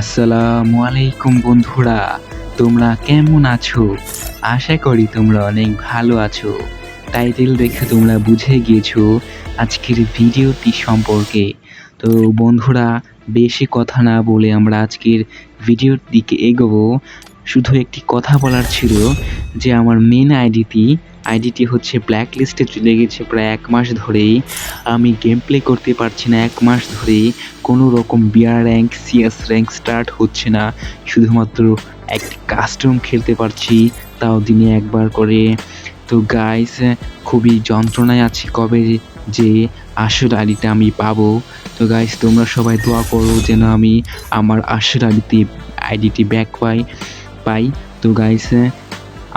আসসালামু আলাইকুম বন্ধুরা, তোমরা কেমন আছো? আশা করি তোমরা অনেক ভালো আছো। টাইটেল দেখে তোমরা বুঝে গিয়েছো আজকের ভিডিওটি সম্পর্কে। তো বন্ধুরা, বেশি কথা না বলে আমরা আজকের ভিডিওর দিকে এগোবো। শুধু একটি কথা বলার ছিল যে আমার মেন আইডিটি আইডিটি হচ্ছে ব্ল্যাক লিস্টে চলে গেছে প্রায় এক মাস ধরেই। আমি গেম প্লে করতে পারছি না এক মাস ধরেই। কোনো রকম বিয়ার র্যাঙ্ক সিএস র্যাঙ্ক স্টার্ট হচ্ছে না। শুধুমাত্র একটি কাস্টম খেলতে পারছি, তাও দিনে একবার করে। তো গাইস খুবই যন্ত্রণায় আছি কবে যে আসল আইডিটা আমি পাবো। তো গাইস তোমরা সবাই দোয়া করো যেন আমি আমার আসল আইডিতে আইডিটি ব্যাক পাই। পাই। তো গাইস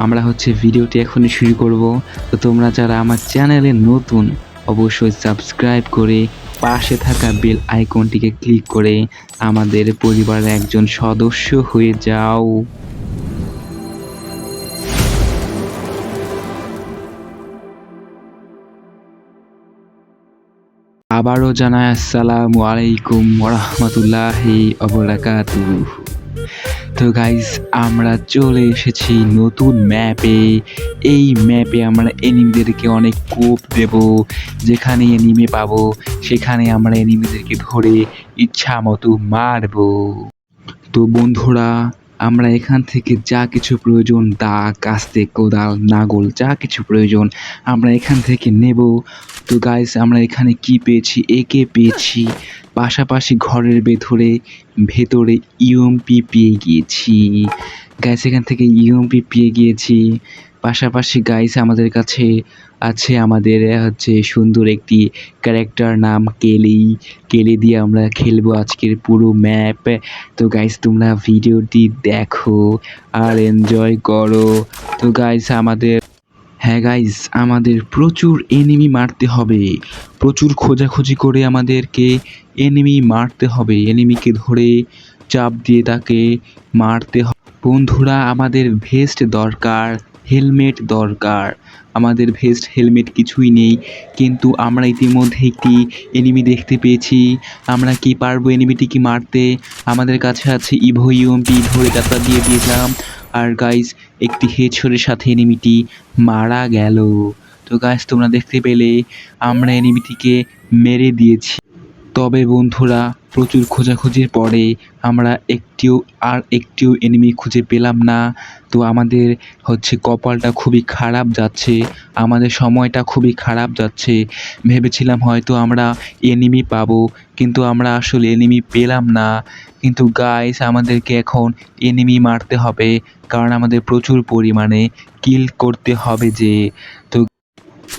আমরা হচ্ছে ভিডিওটি এখনই শুরু করব। তো তোমরা যারা আমার চ্যানেলে নতুন, অবশ্যই সাবস্ক্রাইব করে পাশে থাকা বেল আইকনটিকে ক্লিক করে আমাদের পরিবারের একজন সদস্য হয়ে যাও। আবারও জানাই আসসালামু আলাইকুম তো গাইজ আমরা চলে এসেছি নতুন ম্যাপে এই ম্যাপে আমরা এনিমিদেরকে অনেক কোপ দেব। যেখানে এনিমি পাবো, সেখানে আমরা এনিমিদেরকে ধরে ইচ্ছা মতো মারব। তো বন্ধুরা আমরা এখান থেকে যা কিছু প্রয়োজন দা কাস্তে, কোদাল, নাগল, যা কিছু প্রয়োজন, আমরা এখান থেকে নেব। তো গাইস আমরা এখানে কি পেয়েছি? একে পেয়েছি। পাশাপাশি ঘরের ভেতরে ভেতরে ইউএমপি পেয়ে গিয়েছি। গাইস এখান থেকে ইউএমপি পেয়ে গিয়েছি। পাশাপাশি গাইস আমাদের কাছে আছে আমাদের হচ্ছে সুন্দর একটি ক্যারেক্টার নাম কেলি। কেলি দিয়ে আমরা খেলব আজকের পুরো ম্যাপ তো গাইস তোমরা ভিডিওটি দেখো আর এনজয় করো। তো গাইস আমাদের হ্যাঁ গাইস আমাদের প্রচুর এনিমি মারতে হবে। প্রচুর খোঁজাখুঁজি করে আমাদেরকে এনিমি মারতে হবে। এনিমিকে ধরে চাপ দিয়ে তাকে মারতে হবে বন্ধুরা, আমাদের ভেস্ট দরকার হেলমেট দরকার। আমাদের ভেস্ট হেলমেট কিছুই নেই। কিন্তু আমরা ইতিমধ্যে একটি এনিমি দেখতে পেয়েছি। আমরা কি পারব এনিমিটিকে মারতে? আমাদের কাছে আছে ইভো ইউএমপি ধরে তাতা দিয়ে দিয়েছিলাম। আর গাইস একটি হেছরের সাথে এনিমিটি মারা গেল। তো গাইস তোমরা দেখতে পেলে, আমরা এনিমিটিকে মেরে দিয়েছি। তবে বন্ধুরা, প্রচুর খোঁজাখুঁজির পরে আমরা একটিও আর একটিও এনিমি খুঁজে পেলাম না। তো আমাদের হচ্ছে কপালটা খুবই খারাপ যাচ্ছে, আমাদের সময়টা খুবই খারাপ যাচ্ছে। ভেবেছিলাম হয়তো আমরা এনিমি পাবো, কিন্তু আমরা আসলে এনিমি পেলাম না। কিন্তু গাইস আমাদেরকে এখন এনিমি মারতে হবে, কারণ আমাদের প্রচুর পরিমাণে কিল করতে হবে যে। তো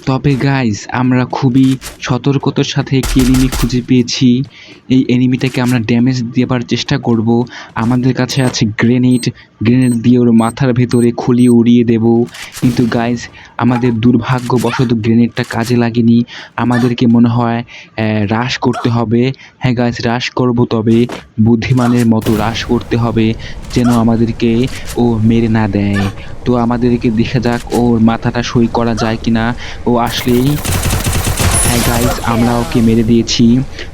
তবে গাইস আমরা খুবই সতর্কতার সাথে একটি এনিমি খুঁজে পেয়েছি। এই এনিমিটাকে আমরা ড্যামেজ দেওয়ার চেষ্টা করব। আমাদের কাছে আছে গ্রেনেড গ্রেনেড দিয়ে ওর মাথার ভেতরে খুলিয়ে উড়িয়ে দেব। কিন্তু গাইস আমাদের দুর্ভাগ্যবশত গ্রেনেডটা কাজে লাগেনি। আমাদেরকে মনে হয় হ্রাস করতে হবে। হ্যাঁ গাইস হ্রাস করব তবে বুদ্ধিমানের মতো হ্রাস করতে হবে যেন আমাদেরকে ও মেরে না দেয়। তো আমাদেরকে দেখা যাক ওর মাথাটা সই করা যায় কিনা। ও আসলেই। হ্যাঁ গাইস আমরা ওকে মেরে দিয়েছি।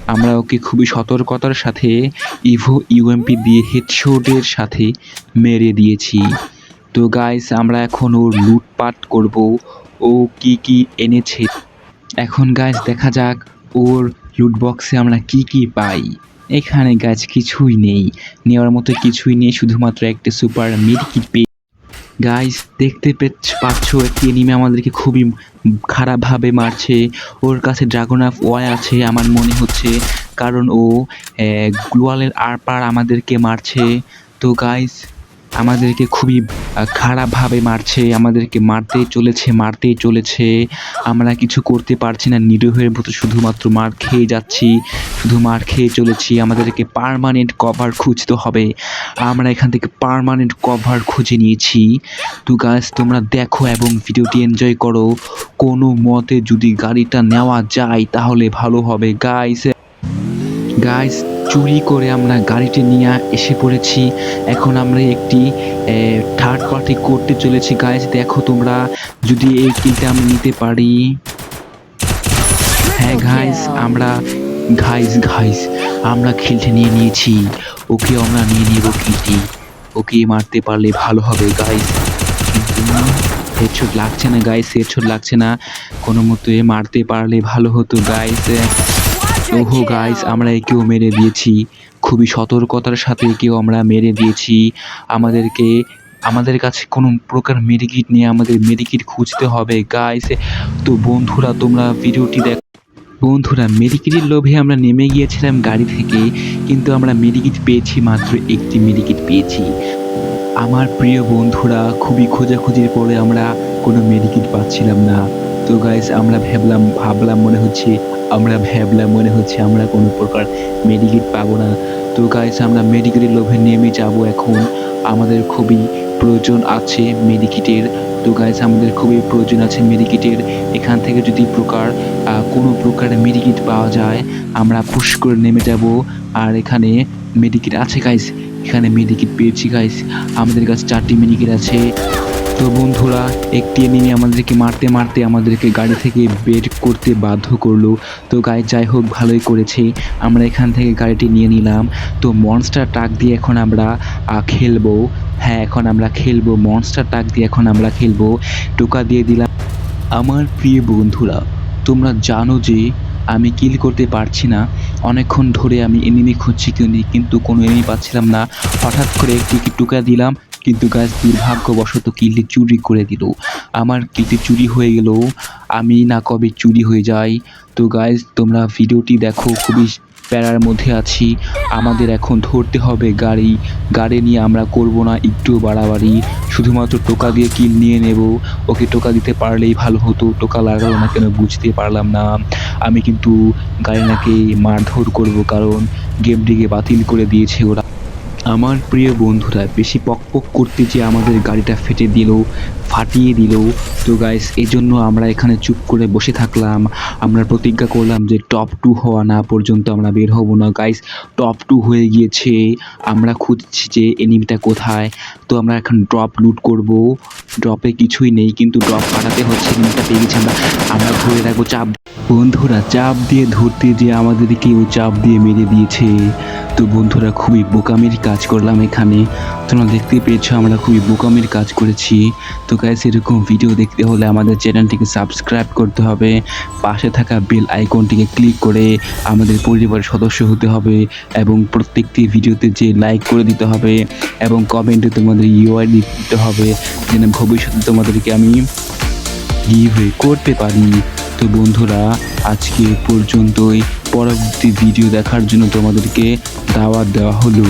আমরা ওকে খুবই সতর্কতার সাথে ইভো ইউএমপি দিয়ে হেডশটের সাথে মেরে দিয়েছি। তো গাইস আমরা এখন ওর লুটপাট করব। ও কি কি এনেছে? এখন গাইস দেখা যাক ওর লুট বক্সে আমরা কি কি পাই। এখানে গাছ কিছুই নেই। নেওয়ার মতো কিছুই নেই, শুধুমাত্র একটা সুপার মিডকিট পেয়ে গাইস দেখতে পেছ- পাচ্ছ একটি এনিমে আমাদেরকে খুবই খারাপভাবে মারছে। ওর কাছে ড্রাগন অফ ওয়াই আছে আমার মনে হচ্ছে, কারণ ও গ্লোয়ালের আরপার আমাদেরকে মারছে। তো গাইস আমাদেরকে খুবই খারাপভাবে মারছে, আমাদেরকে মারতেই চলেছে মারতেই চলেছে। আমরা কিছু করতে পারছি না নিরীহের মতো শুধুমাত্র মার খেয়ে যাচ্ছি, শুধু মার খেয়ে চলেছি। আমাদেরকে পার্মানেন্ট কভার খুঁজতে হবে। আমরা এখান থেকে পার্মানেন্ট কভার খুঁজে নিয়েছি। তো গাছ তোমরা দেখো এবং ভিডিওটি এনজয় করো। কোনো মতে যদি গাড়িটা নেওয়া যায়, তাহলে ভালো হবে। গাইস গাইস চুরি করে আমরা গাড়িটি নিয়ে এসে পড়েছি। এখন আমরা একটি থার্ড পার্টি করতে চলেছি গাইস দেখো তোমরা যদি এই কিলটা আমি নিতে পারি। হ্যাঁ গাইস আমরা ঘাইস ঘাইস আমরা খেলতে নিয়ে নিয়েছি। ওকে আমরা নিয়ে নিব কিটি ওকে মারতে পারলে ভালো হবে গাইস হেডশট লাগছে না গাইস হেডশট লাগছে না। কোনো মতে মারতে পারলে ভালো হতো গাইস ওহো গাইস আমরা একেও মেরে দিয়েছি। খুবই সতর্কতার সাথে একেও আমরা মেরে দিয়েছি। আমাদেরকে আমাদের কাছে কোনো প্রকার মেডিকিট নিয়ে আমাদের মেডিকিট খুঁজতে হবে। গাইস তো বন্ধুরা তোমরা ভিডিওটি দেখ। বন্ধুরা মেডিকিটের লোভে আমরা নেমে গিয়েছিলাম গাড়ি থেকে কিন্তু আমরা মেডিকিট পেয়েছি মাত্র একটি মেডিকিট পেয়েছি। আমার প্রিয় বন্ধুরা খুবই খোঁজাখুঁজির পরে আমরা কোনো মেডিকিট পাচ্ছিলাম না। তো গাইস আমরা ভাবলাম ভাবলাম মনে হচ্ছে আমরা ভাবলাম মনে হচ্ছে আমরা কোনো প্রকার মেডিকিট পাবো না। তো গাইস আমরা মেডিকেলের লোভে নেমে যাব এখন। আমাদের খুবই প্রয়োজন আছে মেডিকিটের তো গাইস আমাদের খুবই প্রয়োজন আছে মেডিকিটের এখান থেকে যদি প্রকার কোনো প্রকার মেডিকিট পাওয়া যায়, আমরা ফুস করে নেমে যাব। আর এখানে মেডিকিট আছে গাইস এখানে মেডিকিট পেয়েছি গাইস আমাদের কাছে চারটি মেডিকিট আছে। তো বন্ধুরা, একটি এনিমি আমাদেরকে মারতে মারতে আমাদেরকে গাড়ি থেকে বের করতে বাধ্য করল। তো গাই যাই হোক, ভালোই করেছে। আমরা এখান থেকে গাড়িটি নিয়ে নিলাম। তো মনস্টার ট্রাক দিয়ে এখন আমরা খেলব। হ্যাঁ এখন আমরা খেলব। মনস্টার ট্রাক দিয়ে এখন আমরা খেলব। টোকা দিয়ে দিলাম। আমার প্রিয় বন্ধুরা, তোমরা জানো যে আমি কিল করতে পারছি না। অনেকক্ষণ ধরে আমি এনিমি খুঁজছি কিনি কিন্তু কোনো এনিমি পাচ্ছিলাম না। হঠাৎ করে একটি টোকা দিলাম। কিন্তু গাছ দুর্ভাগ্যবশত কিলটি চুরি করে দিল। আমার কিলটি চুরি হয়ে গেল। আমি না কবে চুরি হয়ে যাই। তো গাইজ তোমরা ভিডিওটি দেখো, খুবই প্যারার মধ্যে আছি। আমাদের এখন ধরতে হবে গাড়ি। গাড়ি নিয়ে আমরা করব না, একটু বাড়াবাড়ি। শুধুমাত্র টোকা দিয়ে কিল নিয়ে নেব। ওকে টোকা দিতে পারলেই ভালো হতো। টোকা লাগালো না কেন বুঝতে পারলাম না। আমি কিন্তু গাড়িনাকে মারধর করব, কারণ গেমটিকে বাতিল করে দিয়েছে ওরা। আমার প্রিয় বন্ধুরা, বেশি পকপক করতে যে আমাদের গাড়িটা ফেটে দিল, ফাটিয়ে দিল। তো গাইস এই জন্য আমরা এখানে চুপ করে বসে থাকলাম। আমরা প্রতিজ্ঞা করলাম যে টপ টু হওয়া না পর্যন্ত আমরা বের হব না। গাইস টপ টু হয়ে গিয়েছে। আমরা খুঁজছি যে এনিমিটা কোথায়। তো আমরা এখন ড্রপ লুট করব। ড্রপে কিছুই নেই, কিন্তু ড্রপ কাটাতে হচ্ছে এনিমিটা পেয়ে গেছি আমরা। আমরা ধরে রাখব চাপ বন্ধুরা, চাপ দিয়ে ধরতে যে আমাদেরকে কেউ চাপ দিয়ে মেরে দিয়েছে। তো বন্ধুরা, খুবই বোকামির কাজ। করলাম এখানে। তোমরা দেখতে পেয়েছ, আমরা খুবই বোকামির কাজ করেছি। তো গাইস এরকম ভিডিও দেখতে হলে আমাদের চ্যানেলটিকে সাবস্ক্রাইব করতে হবে। পাশে থাকা বেল আইকনটিকে ক্লিক করে আমাদের পরিবারের সদস্য হতে হবে এবং প্রত্যেকটি ভিডিওতে যে লাইক করে দিতে হবে এবং কমেন্টে তোমাদের ইউআই দিতে হবে। যেন ভবিষ্যতে তোমাদেরকে আমি গিভওয়ে করতে পারি। তো বন্ধুরা, আজকে পর্যন্তই। পরবর্তী ভিডিও দেখার জন্য তোমাদেরকে দাওয়াত দেওয়া হলো।